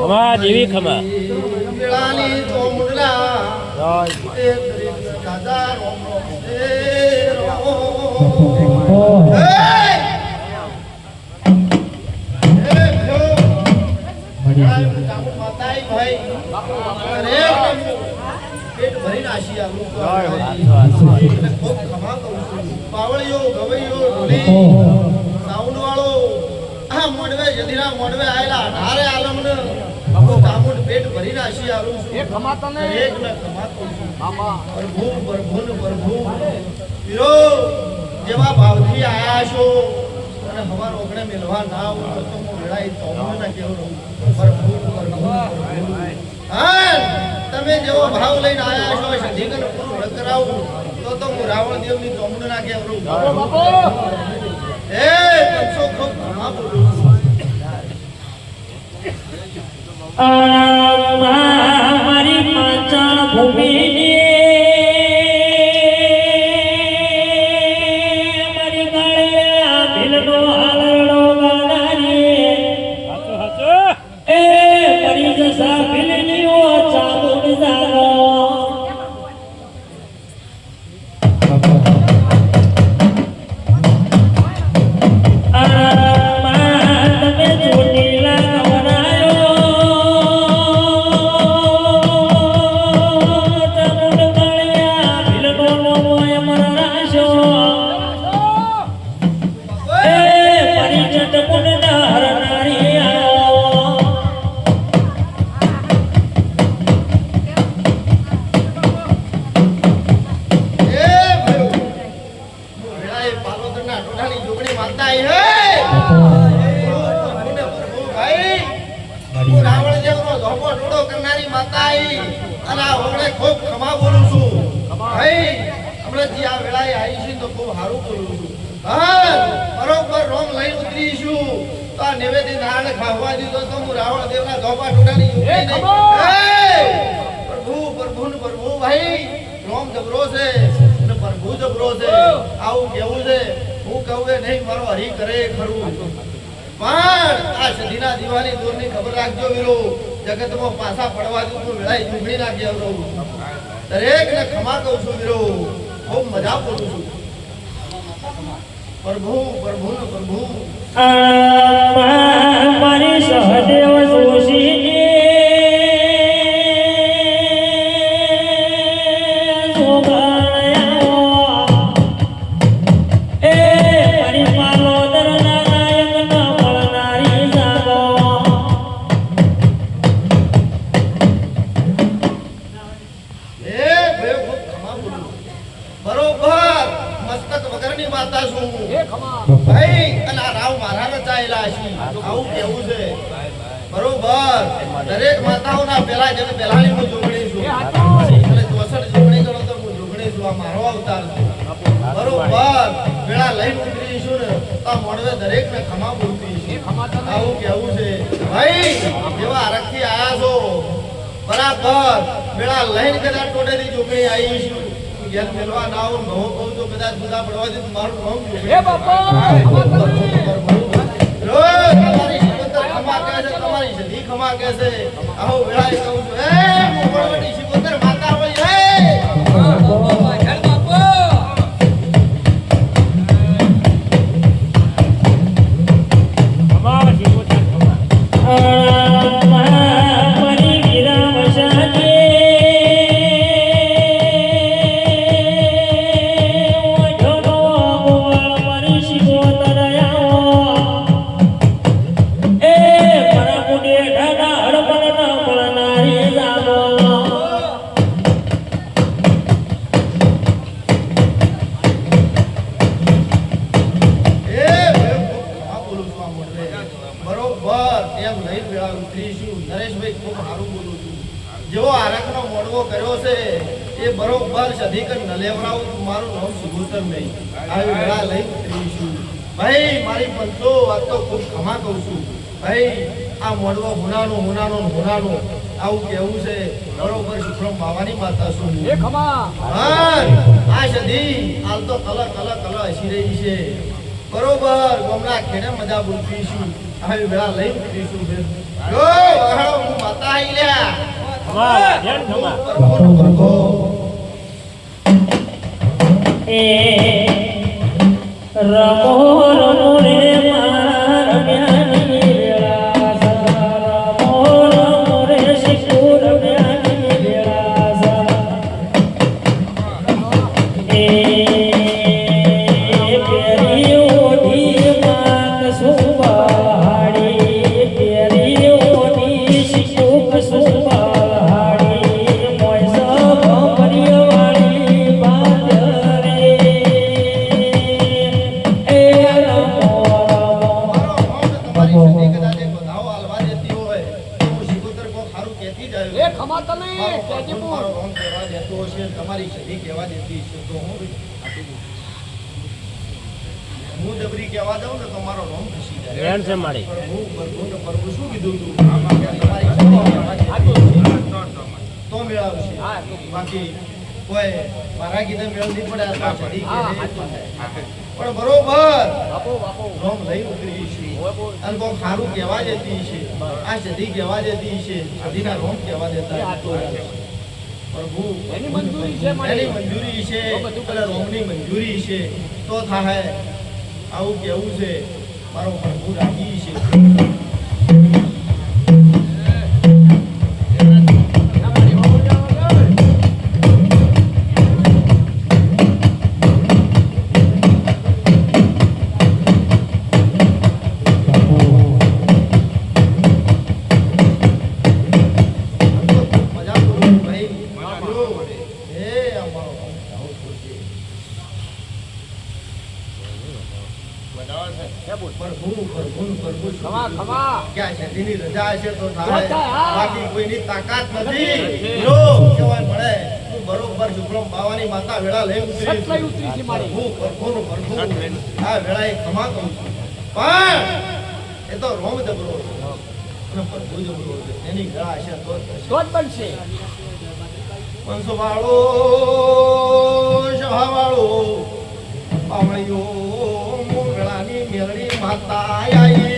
ખમા દેવી ખમા. મેળાની તો પાવળીઓ, ગવૈયો, સાઉન્ડ વાળો આ મોડવે જદીના મોડવે આયેલા. અઢારે આલમને કામુડ પેટ ભરી નાશી આલું છું. એક ને પ્રભુ પ્રભુ પ્રભુ પીરો જેવા ભાવથી આયા છો. અને હવાર ઓગણે મેળવા ના આવું તો તો હું વેળાઈ તોમું ના કેવું પ્રભુ પ્રભુ પ્રભુ હા તમે જેવો ભાવ લઈને આયા છો સધીકન પૂરું ન તો તો હું રાવણ દેવની તોમું ના કેવું એ પંચો ખૂબ ખમા બોલું. મારી પાંચાળ ભૂમિની ખૂબ ખમા બોલું છું. ભાઈ હમણાં જે આ વેળાએ આવી છે તો ખૂબ સારું બોલું છું. હા બરોબર રોંગ લઈને ઉતરી છું. તો આ નિવેદિત નારાયણ ખાવા દીધો તો હું રાવણ દેવના ટોળાની જોગણી પ્રભુ પ્રભુ ને પ્રભુ ભાઈ રોમ જબરો છે અને પ્રભુ જબરો છે. આવું કેવું છે? હું કહું એ નહીં મારો હરી કરે ખરું. પણ આ સદીના દિવાળી દૂરની ખબર રાખજો વીરો. જગતમાં પાછા પડવા દઉં તો વેળાઈ ચૂંટણી નાખી દરેક ને ખમા કહું છું વીરો. ખૂબ મજા બોલું છું. પ્રભુ પ્રભુ પ્રભુ. મારી સહદેવ જોશીની આવું કેવું છે. બરોબર. દરેક માતાઓના પહેલા જેને પહેલાની હું જોગણી છું. એટલે ચોસઠ જોગણી કરો તો હું જોગણી છું. આ મારો અવતાર છે. બરોબર. પેલા લઈને ઉતરી છું ને તો મોડવે દરેક ખમા બોલતી છે આવું કેવું છે. ભાઈ જેવા હરખથી આયા છો. બરાબર. પેલા લઈને કદાચ ટોટેલી જોગણી આવી છું મેળવા ના આવું નવો કહું તો કદાચ બધા પડવા દે મારું નામ જોગણી? રોજ તમારી છે, સધી ખમા કહે છે. આવો વેળાએ કહું છું, એ મોગલવટી શિકોતર માતા જેવો આરકનો મોડવો કર્યો છે એ બરોબર સધીકન ન લેવડાવું તો મારું નામ સુગોતમ નહીં. આવી વેળા લઈ ઉતરીશું ભાઈ મારી પંચો વાત તો ખૂબ ક્ષમા કહું છું. ભાઈ આ મોડવો હુનાનો હુનાનો હુનાનો. આવું કેવું છે બરોબર શુક્રમ બાવાની માતા શું એ ખમા. હા આ સધી હાલ તો કલ કલ કલ હસી રહી છે. બરોબર ગમના ખેડે મજા બોલતીશું આવી વેળા લઈ ઉતરીશું જો હું માતા આવી લ્યા. રમો હું જબરી કહેવા જાઉં ને તો મારો રોમ ખસી જાય. બેન છે મારી. પ્રભુ પ્રભુ ને પ્રભુ શું કીધું તું? કે તમારી તો મેળવશે. હા બાકી કોઈ મારા કીધે મેળ નહીં પડે આ હા, પણ બરોબર. બાપુ બાપુ રોમ લઈ ઉતરી છે. અને કોક સારું કહેવા દેતી છે. આ સધી કહેવા જતી છે. સધીના રોમ કહેવા દેતા પ્રભુ એની મંજૂરી છે મારી. એની મંજૂરી છે. રોમની મંજૂરી છે. તો થાય. આવું કેવું છે મારો પ્રભુ રાજી છે. શેઠીની છે તો થાય. બાકી કોઈની તાકાત નથી. જો કહેવાય મળે હું બરોબર શુક્રમ બાવાની માતા વેળા લઈ ઉતરી સત લઈ ઉતરી છે મારી. પ્રભુ પ્રભુનું પ્રભુ આ વેળાએ કહું છું. પણ એ તો રોમ જબરો છે. અને પ્રભુ જબરો છે. એની વેળા હશે તો તો જ બનશે. પંસો વાળો સભા વાળો પાવળીઓ મોગળાની માતા આઈ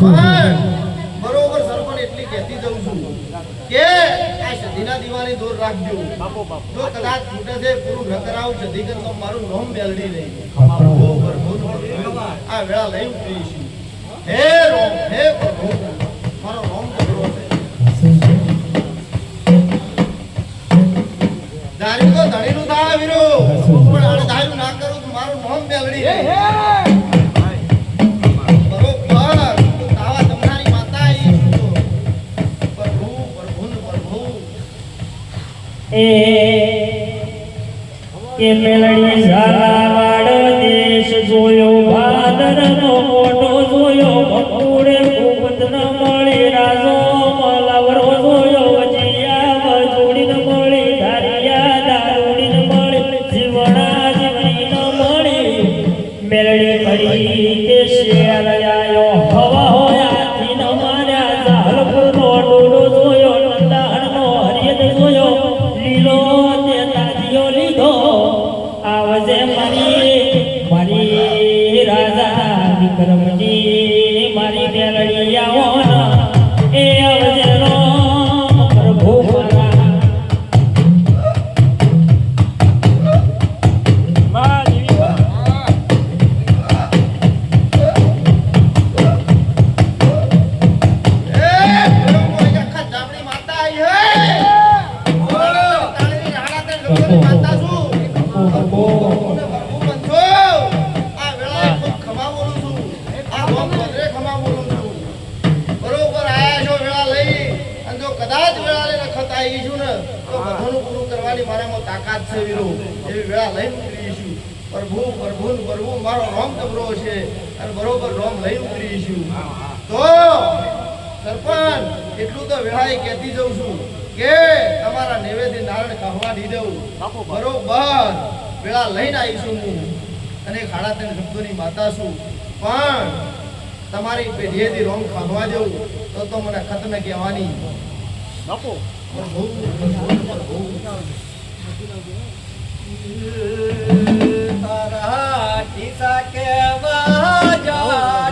બરોબર સરપંચ એટલી કહેતી જઉં છું કે આ સદીના દીવાની દૂર રાખજો. બાપુ બાપુ. જો કદાચ છૂટે છે પૂરું ન કરાવું સદીકર તો મારું નોમ મેલડી નહીં બરોબર, બરોબર. આ વેળા લઈ ઉતરી છું. હે રોમ હે મારો રોમ જબરો છે. ધાર્યું તો ધણીનું થાય વીરો. પણ આને ધાર્યું ના કરું તો મારું નોમ બેલડી નહીં. કે મેલડી ઝાલાવાડ મારી મારી રાજા વિક્રમજી. પ્રભુ ભરવું મારો રોમ કબરો છે અને બરોબર રોમ લઈ ઉતરીશું તો સરપંચ એટલું તો વેળાએ કહેતી જઉં છું કે તમારા નૈવેદ્ય નારણ ખાવા નહીં દઉં. બરોબર વેળા લઈને આવીશું હું અને ખાડા ત્રણ શબ્દોની માતા છું. પણ તમારી પેઢીએથી રોમ ખાવા દેવું તો તો મને ખતમે કહેવાની. બાપુ. બહુ પ્રભુ તારા કિસ્સા કેવા જા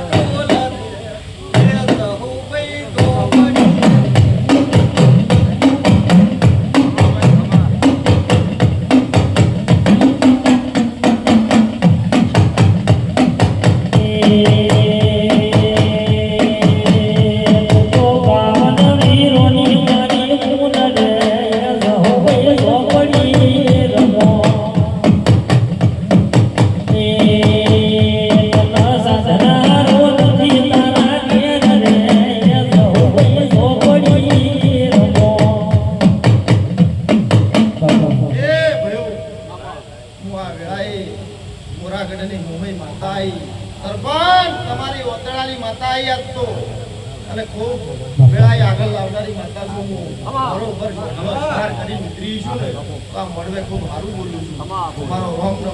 અને ખૂબ વેળાએ આગળ લાવનારી માતા છું હું બરોબર નમસ્કાર કરી ઉતરી છું ને તો આ મળવે ખૂબ સારું બોલું છું. તમારો રોમ ન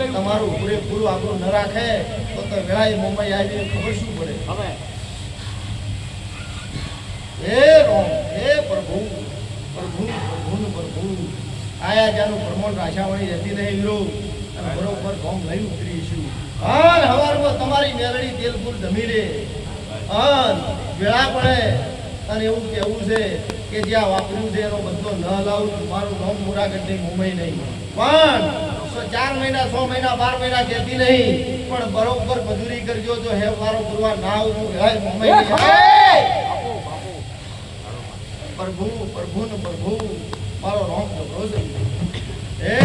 લઈ તમારું પૂરેપૂરું આપણું ન રાખે તો તો વેળાએ મુંબઈ આવી ખબર શું પડે? હવે. હે રોમ હે પ્રભુ પ્રભુ પ્રભુ પ્રભુ. આયા જાનું પ્રમોણ રાશાવાળી રહેતી નહીં બરોબર ગોમ લઈ ઉતરીશું હા હવારમાં તમારી મેળડી તેલ ફૂલ જમી રે અન વેળા પડે. અને એવું કેવું છે કે જ્યાં વાપર્યું છે એનો બધો ન લાવું મારું નોમ મુરાગઢની મુંબઈ નહીં. પણ ચાર મહિના છ મહિના બાર મહિના કહેતી નહીં. પણ બરોબર મજૂરી કરજો જો હે મારો ગુરવા ના આવું હે! મુંબઈ. પ્રભુ પ્રભુ ને પ્રભુ મારો રોમ જબરો છે. હે